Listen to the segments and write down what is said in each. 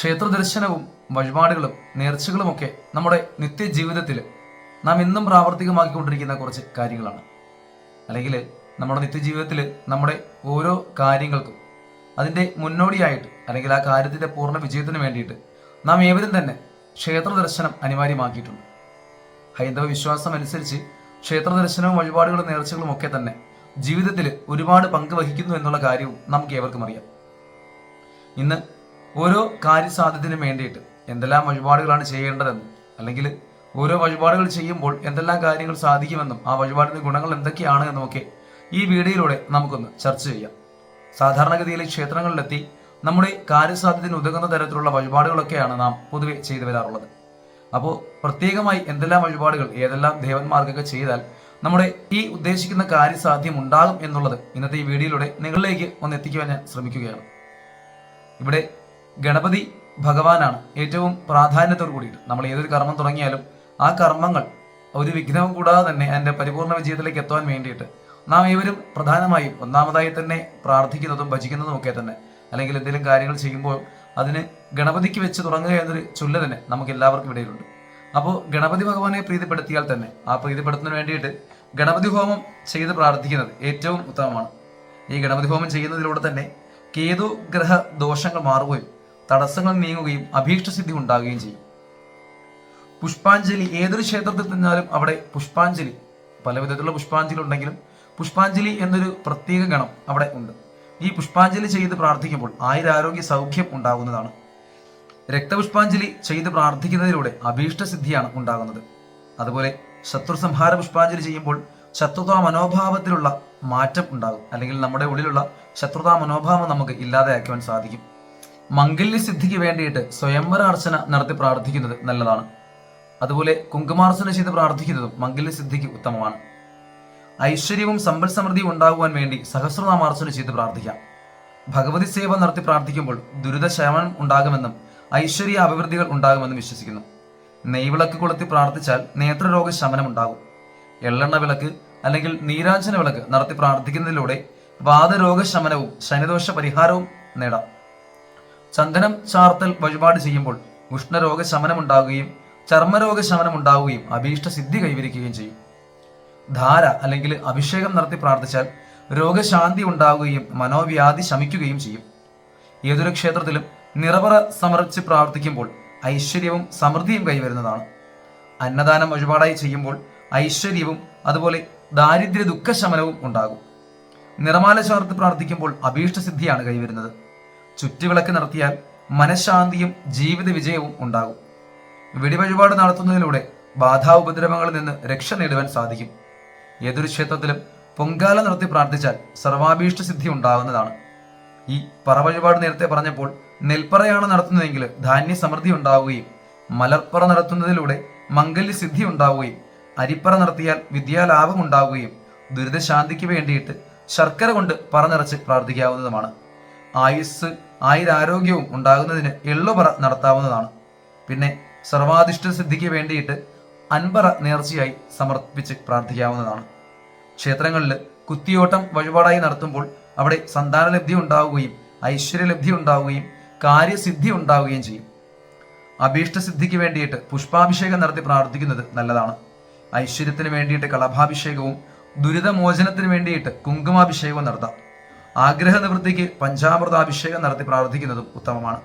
ക്ഷേത്ര ദർശനവും വഴിപാടുകളും നേർച്ചകളുമൊക്കെ നമ്മുടെ നിത്യജീവിതത്തിൽ നാം എന്നും പ്രാവർത്തികമാക്കിക്കൊണ്ടിരിക്കുന്ന കുറച്ച് കാര്യങ്ങളാണ്. അല്ലെങ്കിൽ നമ്മുടെ നിത്യജീവിതത്തിൽ നമ്മുടെ ഓരോ കാര്യങ്ങൾക്കും അതിന്റെ മുന്നോടിയായിട്ട് അല്ലെങ്കിൽ ആ കാര്യത്തിന്റെ പൂർണ വിജയത്തിന് വേണ്ടിയിട്ട് നാം ഏവരും തന്നെ ക്ഷേത്ര ദർശനം അനിവാര്യമാക്കിയിട്ടുണ്ട്. ഹൈന്ദവ വിശ്വാസം അനുസരിച്ച് ക്ഷേത്ര ദർശനവും വഴിപാടുകളും നേർച്ചകളും ഒക്കെ തന്നെ ജീവിതത്തിൽ ഒരുപാട് പങ്ക് വഹിക്കുന്നു എന്നുള്ള കാര്യവും നമുക്ക് ഏവർക്കും അറിയാം. ഇന്ന് ഓരോ കാര്യസാധ്യത്തിനും വേണ്ടിയിട്ട് എന്തെല്ലാം വഴിപാടുകളാണ് ചെയ്യേണ്ടതെന്നും അല്ലെങ്കിൽ ഓരോ വഴിപാടുകൾ ചെയ്യുമ്പോൾ എന്തെല്ലാം കാര്യങ്ങൾ സാധിക്കുമെന്നും ആ വഴിപാടിന്റെ ഗുണങ്ങൾ എന്തൊക്കെയാണ് എന്നുമൊക്കെ ഈ വീഡിയോയിലൂടെ നമുക്കൊന്ന് ചർച്ച ചെയ്യാം. സാധാരണഗതിയിൽ ക്ഷേത്രങ്ങളിലെത്തി നമ്മുടെ കാര്യസാധ്യത്തിന് ഉതകുന്ന തരത്തിലുള്ള വഴിപാടുകളൊക്കെയാണ് നാം പൊതുവെ ചെയ്തു വരാറുള്ളത്. അപ്പോൾ പ്രത്യേകമായി എന്തെല്ലാം വഴിപാടുകൾ ഏതെല്ലാം ദേവന്മാർക്കൊക്കെ ചെയ്താൽ നമ്മുടെ ഈ ഉദ്ദേശിക്കുന്ന കാര്യസാധ്യം ഉണ്ടാകും എന്നുള്ളത് ഇന്നത്തെ ഈ വീഡിയോയിലൂടെ നിങ്ങളിലേക്ക് ഒന്ന് എത്തിക്കുവാൻ ഞാൻ ശ്രമിക്കുകയാണ്. ഇവിടെ ഗണപതി ഭഗവാനാണ് ഏറ്റവും പ്രാധാന്യത്തോട് കൂടിയിട്ട്. നമ്മൾ ഏതൊരു കർമ്മം തുടങ്ങിയാലും ആ കർമ്മങ്ങൾ ഒരു വിഘ്നവും കൂടാതെ തന്നെ അതിന്റെ പരിപൂർണ വിജയത്തിലേക്ക് എത്താൻ വേണ്ടിയിട്ട് നാം ഏവരും പ്രധാനമായും ഒന്നാമതായി തന്നെ പ്രാർത്ഥിക്കുന്നതും ഭജിക്കുന്നതും ഒക്കെ തന്നെ അല്ലെങ്കിൽ എന്തെങ്കിലും കാര്യങ്ങൾ ചെയ്യുമ്പോൾ അതിന് ഗണപതിക്ക് വെച്ച് തുടങ്ങുക എന്നൊരു ചൊല്ല് തന്നെ നമുക്ക് എല്ലാവർക്കും ഇടയിലുണ്ട്. അപ്പോൾ ഗണപതി ഭഗവാനെ പ്രീതിപ്പെടുത്തിയാൽ തന്നെ ആ പ്രീതിപ്പെടുത്തുന്നതിന് വേണ്ടിയിട്ട് ഗണപതി ഹോമം ചെയ്ത് പ്രാർത്ഥിക്കുന്നത് ഏറ്റവും ഉത്തമമാണ്. ഈ ഗണപതി ഹോമം ചെയ്യുന്നതിലൂടെ തന്നെ കേതു ഗ്രഹ ദോഷങ്ങൾ മാറുകയും തടസ്സങ്ങൾ നീങ്ങുകയും അഭീഷ്ടസിദ്ധി ഉണ്ടാകുകയും ചെയ്യും. പുഷ്പാഞ്ജലി ഏതൊരു ക്ഷേത്രത്തിൽ നിന്നാലും അവിടെ പുഷ്പാഞ്ജലി പല വിധത്തിലുള്ള പുഷ്പാഞ്ജലി ഉണ്ടെങ്കിലും പുഷ്പാഞ്ജലി എന്നൊരു പ്രത്യേക ഗണം അവിടെ ഉണ്ട്. ഈ പുഷ്പാഞ്ജലി ചെയ്ത് പ്രാർത്ഥിക്കുമ്പോൾ ആയുരാരോഗ്യ സൗഖ്യം ഉണ്ടാകുന്നതാണ്. രക്തപുഷ്പാഞ്ജലി ചെയ്ത് പ്രാർത്ഥിക്കുന്നതിലൂടെ അഭീഷ്ടസിദ്ധിയാണ് ഉണ്ടാകുന്നത്. അതുപോലെ ശത്രു സംഹാര പുഷ്പാഞ്ജലി ചെയ്യുമ്പോൾ ശത്രുതാ മനോഭാവത്തിലുള്ള മാറ്റം ഉണ്ടാകും. അല്ലെങ്കിൽ നമ്മുടെ ഉള്ളിലുള്ള ശത്രുതാ മനോഭാവം നമുക്ക് ഇല്ലാതെയാക്കുവാൻ സാധിക്കും. മംഗല്യസിദ്ധിക്ക് വേണ്ടിയിട്ട് സ്വയംവര അർച്ചന നടത്തി പ്രാർത്ഥിക്കുന്നത് നല്ലതാണ്. അതുപോലെ കുങ്കുമാർച്ചന ചെയ്ത് പ്രാർത്ഥിക്കുന്നതും മംഗല്യസിദ്ധിക്ക് ഉത്തമമാണ്. ഐശ്വര്യവും സമ്പൽ സമൃദ്ധിയും ഉണ്ടാകുവാൻ വേണ്ടി സഹസ്രനാമാർച്ചന ചെയ്ത് പ്രാർത്ഥിക്കാം. ഭഗവതി സേവ നടത്തി പ്രാർത്ഥിക്കുമ്പോൾ ദുരിത ശമനം ഉണ്ടാകുമെന്നും ഐശ്വര്യ അഭിവൃദ്ധികൾ ഉണ്ടാകുമെന്നും വിശ്വസിക്കുന്നു. നെയ്വിളക്ക് കൊളുത്തി പ്രാർത്ഥിച്ചാൽ നേത്രരോഗ ശമനം ഉണ്ടാകും. എള്ളെണ്ണ വിളക്ക് അല്ലെങ്കിൽ നീരാഞ്ജന വിളക്ക് നടത്തി പ്രാർത്ഥിക്കുന്നതിലൂടെ വാദരോഗ ശമനവും ശനിദോഷ പരിഹാരവും നേടാം. ചന്ദനം ചാർത്തൽ വഴിപാട് ചെയ്യുമ്പോൾ ഉഷ്ണരോഗ ശമനമുണ്ടാകുകയും ചർമ്മരോഗ ശമനമുണ്ടാവുകയും അഭീഷ്ട സിദ്ധി കൈവരിക്കുകയും ചെയ്യും. ധാര അല്ലെങ്കിൽ അഭിഷേകം നടത്തി പ്രാർത്ഥിച്ചാൽ രോഗശാന്തി ഉണ്ടാവുകയും മനോവ്യാധി ശമിക്കുകയും ചെയ്യും. ഏതൊരു ക്ഷേത്രത്തിലും നിറവറ സമർപ്പിച്ച് പ്രാർത്ഥിക്കുമ്പോൾ ഐശ്വര്യവും സമൃദ്ധിയും കൈവരുന്നതാണ്. അന്നദാനം വഴിപാടായി ചെയ്യുമ്പോൾ ഐശ്വര്യവും അതുപോലെ ദാരിദ്ര്യ ദുഃഖശമനവും ഉണ്ടാകും. നിറമാല ചേർത്ത് പ്രാർത്ഥിക്കുമ്പോൾ അഭീഷ്ടസിദ്ധിയാണ് കൈവരുന്നത്. ചുറ്റുവിളക്ക് നടത്തിയാൽ മനഃശാന്തിയും ജീവിത വിജയവും ഉണ്ടാകും. വെടിവഴിപാട് നടത്തുന്നതിലൂടെ ബാധാ ഉപദ്രവങ്ങളിൽ നിന്ന് രക്ഷ നേടുവാൻ സാധിക്കും. ഏതൊരു ക്ഷേത്രത്തിലും പൊങ്കാല നടത്തി പ്രാർത്ഥിച്ചാൽ സർവാഭീഷ്ട സിദ്ധി ഉണ്ടാകുന്നതാണ്. ഈ പറവഴിപാട് നേരത്തെ പറഞ്ഞപ്പോൾ നെൽപ്പറയാണ് നടത്തുന്നതെങ്കിൽ ധാന്യ സമൃദ്ധി ഉണ്ടാവുകയും മലർപ്പറ നടത്തുന്നതിലൂടെ മംഗല്യ സിദ്ധി ഉണ്ടാവുകയും അരിപ്പറ നടത്തിയാൽ വിദ്യാലാഭം ഉണ്ടാവുകയും ദുരിതശാന്തിക്ക് വേണ്ടിയിട്ട് ശർക്കര കൊണ്ട് പറ നിറച്ച് പ്രാർത്ഥിക്കാവുന്നതുമാണ്. ആയുസ് ആയുരാരോഗ്യവും ഉണ്ടാകുന്നതിന് എള്ളുപറ നടത്താവുന്നതാണ്. പിന്നെ സർവാധിഷ്ഠ സിദ്ധിക്ക് വേണ്ടിയിട്ട് അൻപറ നേർച്ചയായി സമർപ്പിച്ച് പ്രാർത്ഥിക്കാവുന്നതാണ്. ക്ഷേത്രങ്ങളിൽ കുത്തിയോട്ടം വഴിപാടായി നടത്തുമ്പോൾ അവിടെ സന്താനലബ്ധി ഉണ്ടാവുകയും ഐശ്വര്യലബ്ധി ഉണ്ടാവുകയും കാര്യസിദ്ധി ഉണ്ടാവുകയും ചെയ്യും. അഭീഷ്ട സിദ്ധിക്ക് വേണ്ടിയിട്ട് പുഷ്പാഭിഷേകം നടത്തി പ്രാർത്ഥിക്കുന്നത് നല്ലതാണ്. ഐശ്വര്യത്തിന് വേണ്ടിയിട്ട് കളഭാഭിഷേകവും ദുരിതമോചനത്തിന് വേണ്ടിയിട്ട് കുങ്കുമാഭിഷേകവും നടത്താം. ആഗ്രഹ നിവൃത്തിക്ക് പഞ്ചാമൃതാഭിഷേകം നടത്തി പ്രാർത്ഥിക്കുന്നതും ഉത്തമമാണ്.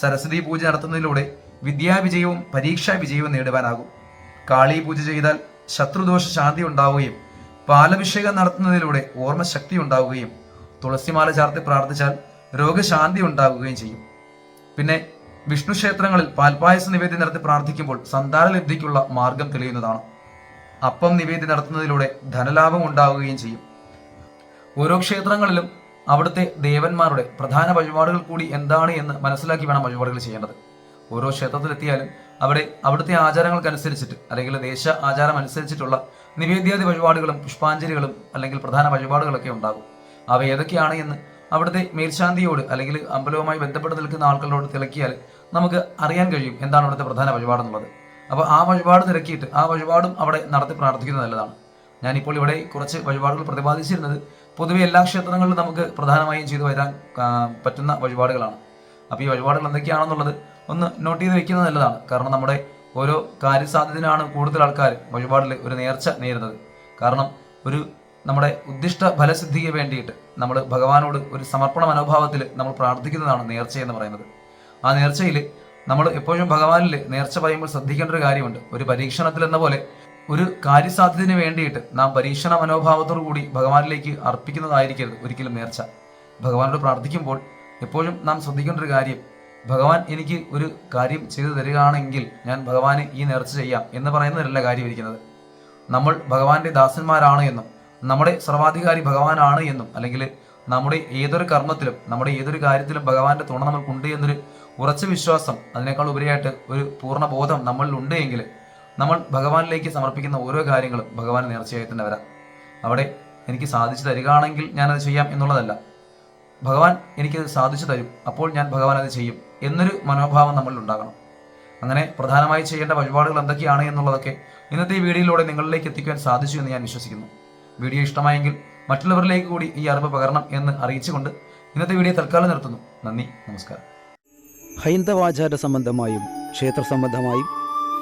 സരസ്വതി പൂജ നടത്തുന്നതിലൂടെ വിദ്യാവിജയവും പരീക്ഷാ വിജയവും നേടുവാനാകും. കാളി പൂജ ചെയ്താൽ ശത്രുദോഷ ശാന്തി ഉണ്ടാവുകയും പാലഭിഷേകം നടത്തുന്നതിലൂടെ ഓർമ്മശക്തി ഉണ്ടാവുകയും തുളസിമാല ചാർത്തി പ്രാർത്ഥിച്ചാൽ രോഗശാന്തി ഉണ്ടാകുകയും ചെയ്യും. പിന്നെ വിഷ്ണു ക്ഷേത്രങ്ങളിൽ പാൽപായസ നിവേദ്യം നടത്തി പ്രാർത്ഥിക്കുമ്പോൾ സന്താന ലബ്ധിക്കുള്ള മാർഗം തെളിയുന്നതാണ്. അപ്പം നിവേദ്യം നടത്തുന്നതിലൂടെ ധനലാഭം ഉണ്ടാവുകയും ചെയ്യും. ഓരോ ക്ഷേത്രങ്ങളിലും അവിടുത്തെ ദേവന്മാരുടെ പ്രധാന വഴിപാടുകൾ കൂടി എന്താണ് എന്ന് മനസ്സിലാക്കി വേണം വഴിപാടുകൾ ചെയ്യേണ്ടത്. ഓരോ ക്ഷേത്രത്തിലെത്തിയാലും അവിടെ അവിടുത്തെ ആചാരങ്ങൾക്കനുസരിച്ചിട്ട് അല്ലെങ്കിൽ ദേശ ആചാരം അനുസരിച്ചിട്ടുള്ള നിവേദ്യാദി വഴിപാടുകളും പുഷ്പാഞ്ജലികളും അല്ലെങ്കിൽ പ്രധാന വഴിപാടുകളൊക്കെ ഉണ്ടാകും. അവ ഏതൊക്കെയാണ് എന്ന് അവിടുത്തെ മേൽശാന്തിയോട് അല്ലെങ്കിൽ അമ്പലവുമായി ബന്ധപ്പെട്ട് നിൽക്കുന്ന ആൾക്കളോട് തിളക്കിയാൽ നമുക്ക് അറിയാൻ കഴിയും എന്താണ് അവിടുത്തെ പ്രധാന വഴിപാടെന്നുള്ളത്. അപ്പോൾ ആ വഴിപാട് തിരക്കിയിട്ട് ആ വഴിപാടും അവിടെ നടത്തി പ്രാർത്ഥിക്കുന്നത് നല്ലതാണ്. ഞാനിപ്പോൾ ഇവിടെ കുറച്ച് വഴിപാടുകൾ പ്രതിപാദിച്ചിരുന്നത് പൊതുവെ എല്ലാ ക്ഷേത്രങ്ങളിലും നമുക്ക് പ്രധാനമായും ചെയ്തു വരാൻ പറ്റുന്ന വഴിപാടുകളാണ്. അപ്പോൾ ഈ വഴിപാടുകൾ എന്തൊക്കെയാണെന്നുള്ളത് ഒന്ന് നോട്ട് ചെയ്ത് വെക്കുന്നത് നല്ലതാണ്. കാരണം നമ്മുടെ ഓരോ കാര്യസാധ്യതയാണ് കൂടുതൽ ആൾക്കാർ വഴിപാടിൽ ഒരു നേർച്ച നേരുന്നത് കാരണം ഒരു നമ്മുടെ ഉദ്ദിഷ്ട ഫലസിദ്ധിക്ക് വേണ്ടിയിട്ട് നമ്മൾ ഭഗവാനോട് ഒരു സമർപ്പണ മനോഭാവത്തിൽ നമ്മൾ പ്രാർത്ഥിക്കുന്നതാണ് നേർച്ച എന്ന് പറയുന്നത്. ആ നേർച്ചയിൽ നമ്മൾ എപ്പോഴും ഭഗവാനിൽ നേർച്ച പറയുമ്പോൾ ശ്രദ്ധിക്കേണ്ട ഒരു കാര്യമുണ്ട്. ഒരു പരീക്ഷണത്തിൽ എന്ന പോലെ ഒരു കാര്യസാധ്യതയ്ക്ക് വേണ്ടിയിട്ട് നാം പരീക്ഷണ മനോഭാവത്തോടു കൂടി ഭഗവാനിലേക്ക് അർപ്പിക്കുന്നതായിരിക്കരുത് ഒരിക്കലും നേർച്ച. ഭഗവാനോട് പ്രാർത്ഥിക്കുമ്പോൾ എപ്പോഴും നാം ശ്രദ്ധിക്കേണ്ട ഒരു കാര്യം ഭഗവാൻ എനിക്ക് ഒരു കാര്യം ചെയ്തു തരികയാണെങ്കിൽ ഞാൻ ഭഗവാന് ഈ നേർച്ച ചെയ്യാം എന്ന് പറയുന്നതല്ല കാര്യം ഇരിക്കുന്നത് നമ്മൾ ഭഗവാന്റെ ദാസന്മാരാണ് എന്നും നമ്മുടെ സർവാധികാരി ഭഗവാനാണ് എന്നും അല്ലെങ്കിൽ നമ്മുടെ ഏതൊരു കർമ്മത്തിലും നമ്മുടെ ഏതൊരു കാര്യത്തിലും ഭഗവാന്റെ തുണ നമുക്കുണ്ട് എന്നൊരു ഉറച്ച വിശ്വാസം അതിനേക്കാൾ ഉപരിയായിട്ട് ഒരു പൂർണ ബോധം നമ്മളിൽ ഉണ്ട് എങ്കിൽ നമ്മൾ ഭഗവാനിലേക്ക് സമർപ്പിക്കുന്ന ഓരോ കാര്യങ്ങളും ഭഗവാൻ നേർച്ചയായി തന്നെ വരാം. അവിടെ എനിക്ക് സാധിച്ചു തരികയാണെങ്കിൽ ഞാനത് ചെയ്യാം എന്നുള്ളതല്ല. ഭഗവാൻ എനിക്കത് സാധിച്ചു തരും അപ്പോൾ ഞാൻ ഭഗവാൻ അത് ചെയ്യും എന്നൊരു മനോഭാവം നമ്മളിൽ ഉണ്ടാകണം. അങ്ങനെ പ്രധാനമായി ചെയ്യേണ്ട വഴിപാടുകൾ എന്തൊക്കെയാണ് എന്നുള്ളതൊക്കെ ഇന്നത്തെ ഈ വീഡിയോയിലൂടെ നിങ്ങളിലേക്ക് എത്തിക്കാൻ സാധിച്ചു എന്ന് ഞാൻ വിശ്വസിക്കുന്നു. വീഡിയോ ഇഷ്ടമായെങ്കിൽ മറ്റുള്ളവരിലേക്ക് കൂടി ഈ അറിവ് പകരണം എന്ന് അറിയിച്ചുകൊണ്ട് ഇന്നത്തെ വീഡിയോ തൽക്കാലം നിർത്തുന്നു. നന്ദി നമസ്കാരം. ഹൈന്ദവാചാര സംബന്ധമായും ക്ഷേത്ര സംബന്ധമായും